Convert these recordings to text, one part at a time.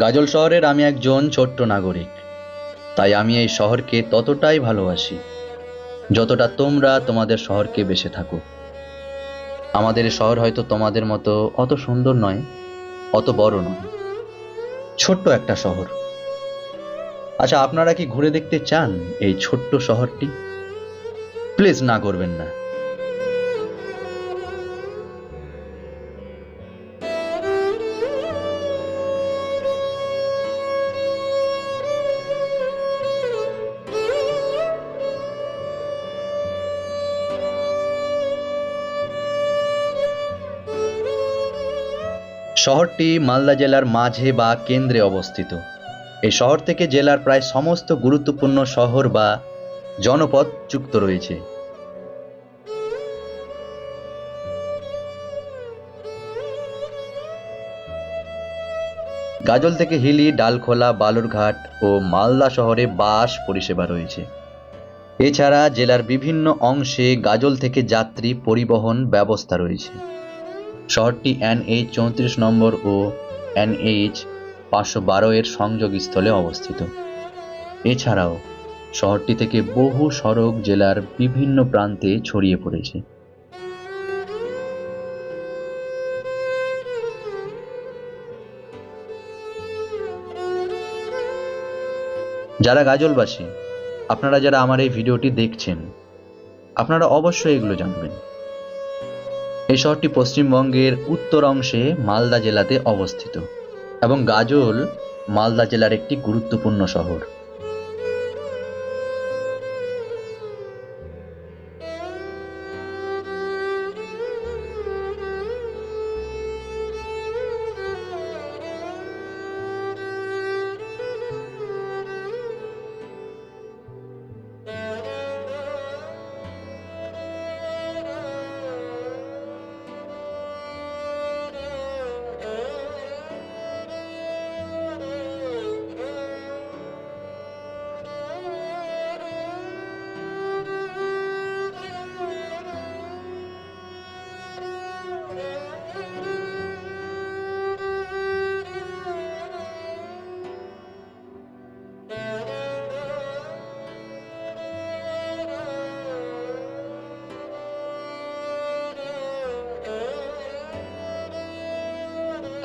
গাজল শহরের আমি একজন ছোট্ট নাগরিক। তাই আমি এই শহরকে ততটাই ভালোবাসি, যতটা তোমরা তোমাদের শহরকে বেসে থাকো। আমাদের শহর হয়তো তোমাদের মতো অত সুন্দর নয়, অত বড় নয়। ছোট্ট একটা শহর। আচ্ছা আপনারা কি ঘুরে দেখতে চান এই ছোট্ট শহরটি? প্লিজ না করবেন না। শহরটি মালদা জেলার মাঝে বা কেন্দ্রে অবস্থিত। এই শহর থেকে জেলার প্রায় সমস্ত গুরুত্বপূর্ণ শহর বা জনপদ যুক্ত রয়েছে। গাজল থেকে হিলি, ডালখোলা, বালুরঘাট ও মালদা শহরে বাস পরিষেবা রয়েছে। এছাড়া জেলার বিভিন্ন অংশে গাজল থেকে যাত্রী পরিবহন ব্যবস্থা রয়েছে। শহরটি এনএইচ চৌত্রিশ নম্বর ও এনএইচ পাঁচশো বারো এর সংযোগস্থলে অবস্থিত। এছাড়াও শহরটি থেকে বহু সড়ক জেলার বিভিন্ন প্রান্তে ছড়িয়ে পড়েছে। যারা গাজলবাসী, আপনারা যারা আমার এই ভিডিওটি দেখছেন, আপনারা অবশ্যই এগুলো জানবেন। এই শহরটি পশ্চিমবঙ্গের উত্তর অংশে মালদা জেলাতে অবস্থিত এবং গাজল মালদা জেলার একটি গুরুত্বপূর্ণ শহর।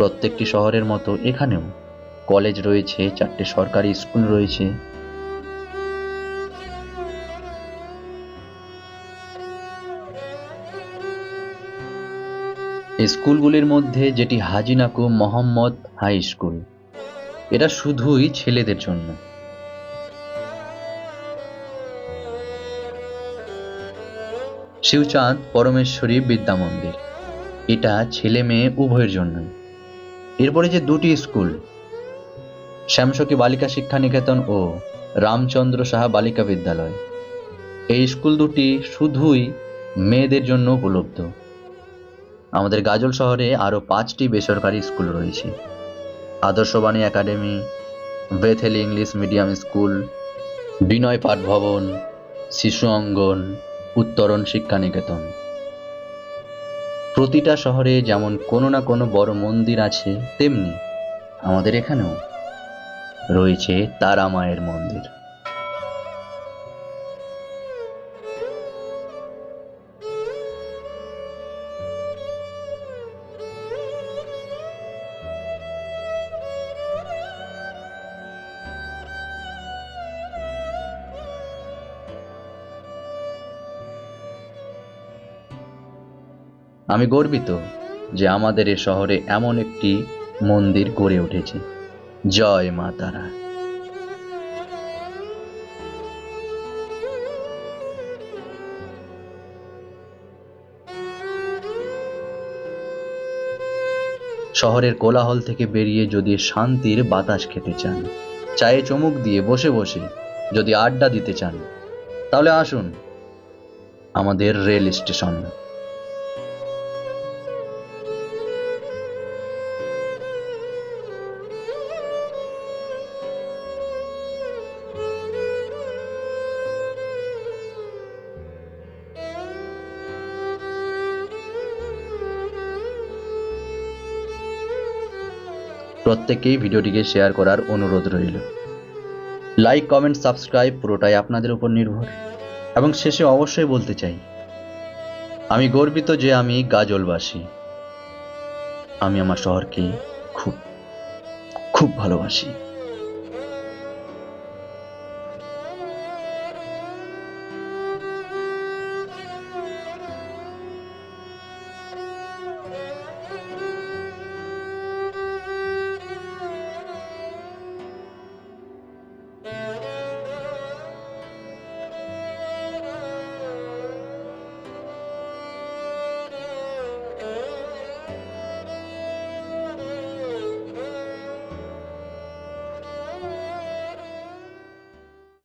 প্রত্যেকটি শহরের মতো এখানেও কলেজ রয়েছে, চারটে সরকারি স্কুল রয়েছে। স্কুলগুলির মধ্যে যেটি হাজিনাকু মোহাম্মদ হাই স্কুল, এটা শুধুই ছেলেদের জন্য। শিবচাঁদ পরমেশ্বরী বিদ্যা মন্দির এটা ছেলে মেয়ে উভয়ের জন্যই। এরপরে যে দুটি স্কুল, শ্যামসখী বালিকা শিক্ষা নিকেতন ও রামচন্দ্র সাহা বালিকা বিদ্যালয়, এই স্কুল দুটি শুধুই মেয়েদের জন্য উপলব্ধ। আমাদের গাজল শহরে আরও পাঁচটি বেসরকারি স্কুল রয়েছে। Adarshabani academy, Bethel English medium school, Binoy Path Bhavan শিশু অঙ্গন, উত্তরণ শিক্ষা নিকেতন প্রতিটা শহরে যেমন কোনো না কোনো বড় মন্দির আছে, তেমনি আমাদের এখানেও রয়েছে তারা মায়ের মন্দির। আমি গর্বিত যে আমাদের এ শহরে এমন একটি মন্দির গড়ে উঠেছে। জয় মা তারা। শহরের কোলাহল থেকে বেরিয়ে যদি শান্তির বাতাস খেতে চান, চায়ে চমুক দিয়ে বসে বসে যদি আড্ডা দিতে চান, তাহলে আসুন আমাদের রেল স্টেশন। প্রত্যেককেই ভিডিওটিকে শেয়ার করার অনুরোধ রইল। লাইক কমেন্ট সাবস্ক্রাইব পুরোটাই আপনাদের উপর নির্ভর। এবং শেষে অবশ্যই বলতে চাই, আমি গর্বিত যে আমি গাজলবাসী। আমি আমার শহরকে খুব খুব ভালোবাসি।